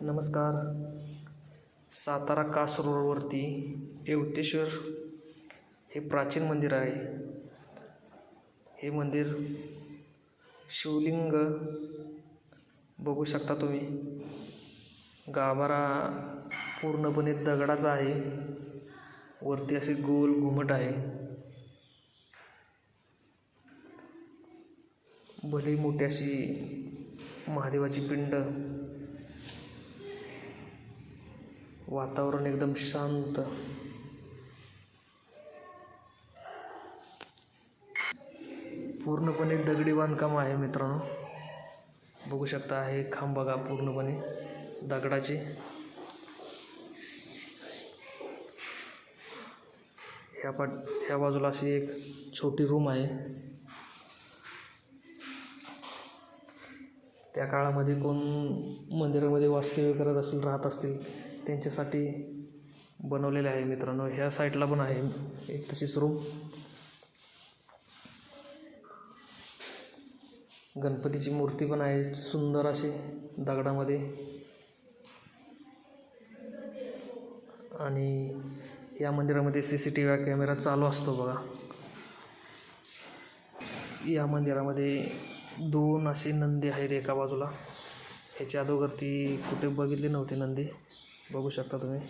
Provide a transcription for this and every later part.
नमस्कार. सातारा कासरोडवरती येवतेश्वर हे प्राचीन मंदिर आहे. हे मंदिर शिवलिंग बघू शकता तुम्ही. गाभारा पूर्णपणे दगडाचा आहे. वरती असे गोल घुमट आहे. भली मोठी अशी महादेवाची पिंड वातावरण एकदम शांत. पूर्णपणे दगडी बांधकाम आहे मित्रांनो. बघू शकता हे खांब बघा पूर्णपणे दगडाचे. ह्या पाट ह्या बाजूला अशी एक छोटी रूम आहे. त्या काळामध्ये कोण मंदिरामध्ये वास्तव्य करत असेल राहत असतील त्यांच्यासाठी बनवलेले आहे मित्रांनो. ह्या साईडला पण आहे एक तशीच रूम गणपतीची मूर्ती पण आहे सुंदर अशी दगडामध्ये. आणि या मंदिरामध्ये C C T V camera चालू असतो बघा. या मंदिरामध्ये दोन असे नंदी आहेत एका बाजूला. ह्याच्या अगोदर ती कुठे बघितले नव्हते नंदी. बघू शकता तुम्ही.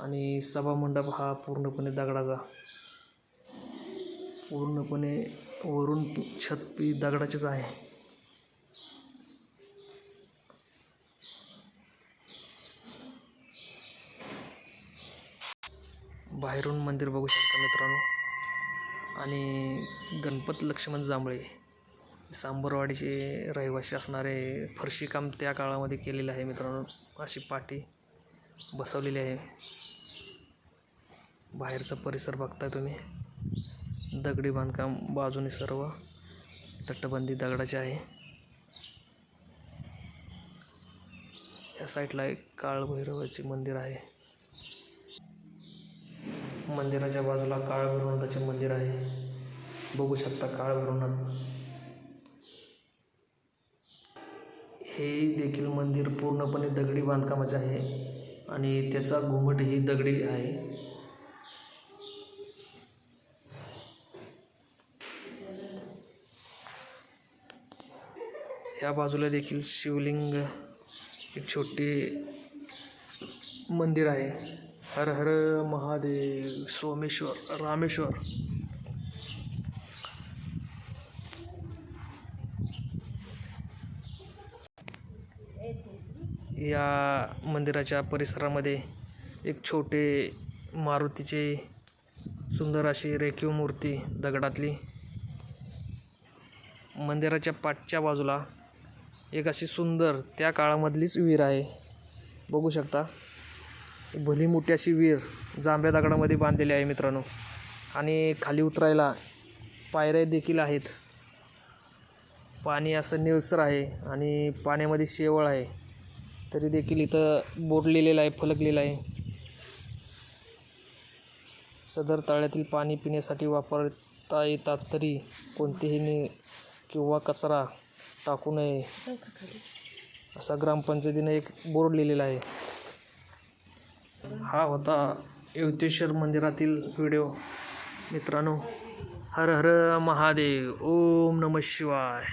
आणि सभामंडप हा पूर्णपणे दगडाचा. पूर्णपणे वरून छत ही दगडाचीच आहे. बाहेरून मंदिर बघू शकता मित्रांनो. आणि गणपत लक्ष्मण जांभळे सांबरवाडीचे रहिवासी असणारे फरशीकाम त्या काळामध्ये केलेले आहे मित्रांनो. अशी पाटी बसवलेली आहे. बाहेरचा परिसर बघताय तुम्ही. दगडी बांधकाम बाजूने सर्व तटबंदी दगडाची आहे. या साईडला एक काळभैरवाचे मंदिर आहे. मंदिराच्या बाजूला काळभैरवनाथाचे मंदिर आहे. बघू शकता काळभैरवनाथ. हे देखील मंदिर पूर्णपणे दगडी बांधकामाचे आहे. आणि त्याचा घुमटही दगडी आहे. या बाजूला देखील शिवलिंग एक छोटी मंदिर आहे. हर हर महादेव सोमेश्वर रामेश्वर. या मंदिराच्या परिसरामध्ये एक छोटे मारुतीचे सुंदर अशी रेखीव मूर्ती दगडातली. मंदिराच्या पाठच्या बाजूला एक अशी सुंदर त्या काळामधलीच विहीर आहे. बघू शकता. भली मोठी अशी विहीर जांभ्या दगडामध्ये बांधलेली आहे मित्रांनो. आणि खाली उतरायला पायऱ्या देखील आहेत. पाणी असं निळसर आहे आणि पाण्यामध्ये शेवळ आहे. तरी देखील इथं बोर्ड लिहिलेला आहे फलक लिहिला आहे. सदर तळ्यातील पाणी पिण्यासाठी वापरता येतात तरी कोणतेही नि किंवा कचरा टाकू नये असा ग्रामपंचायतीनं एक बोर्ड लिहिलेला आहे. हा होता येवतेश्वर मंदिरातील व्हिडिओ. मित्रांनो हर हर महादेव ओम नम शिवाय.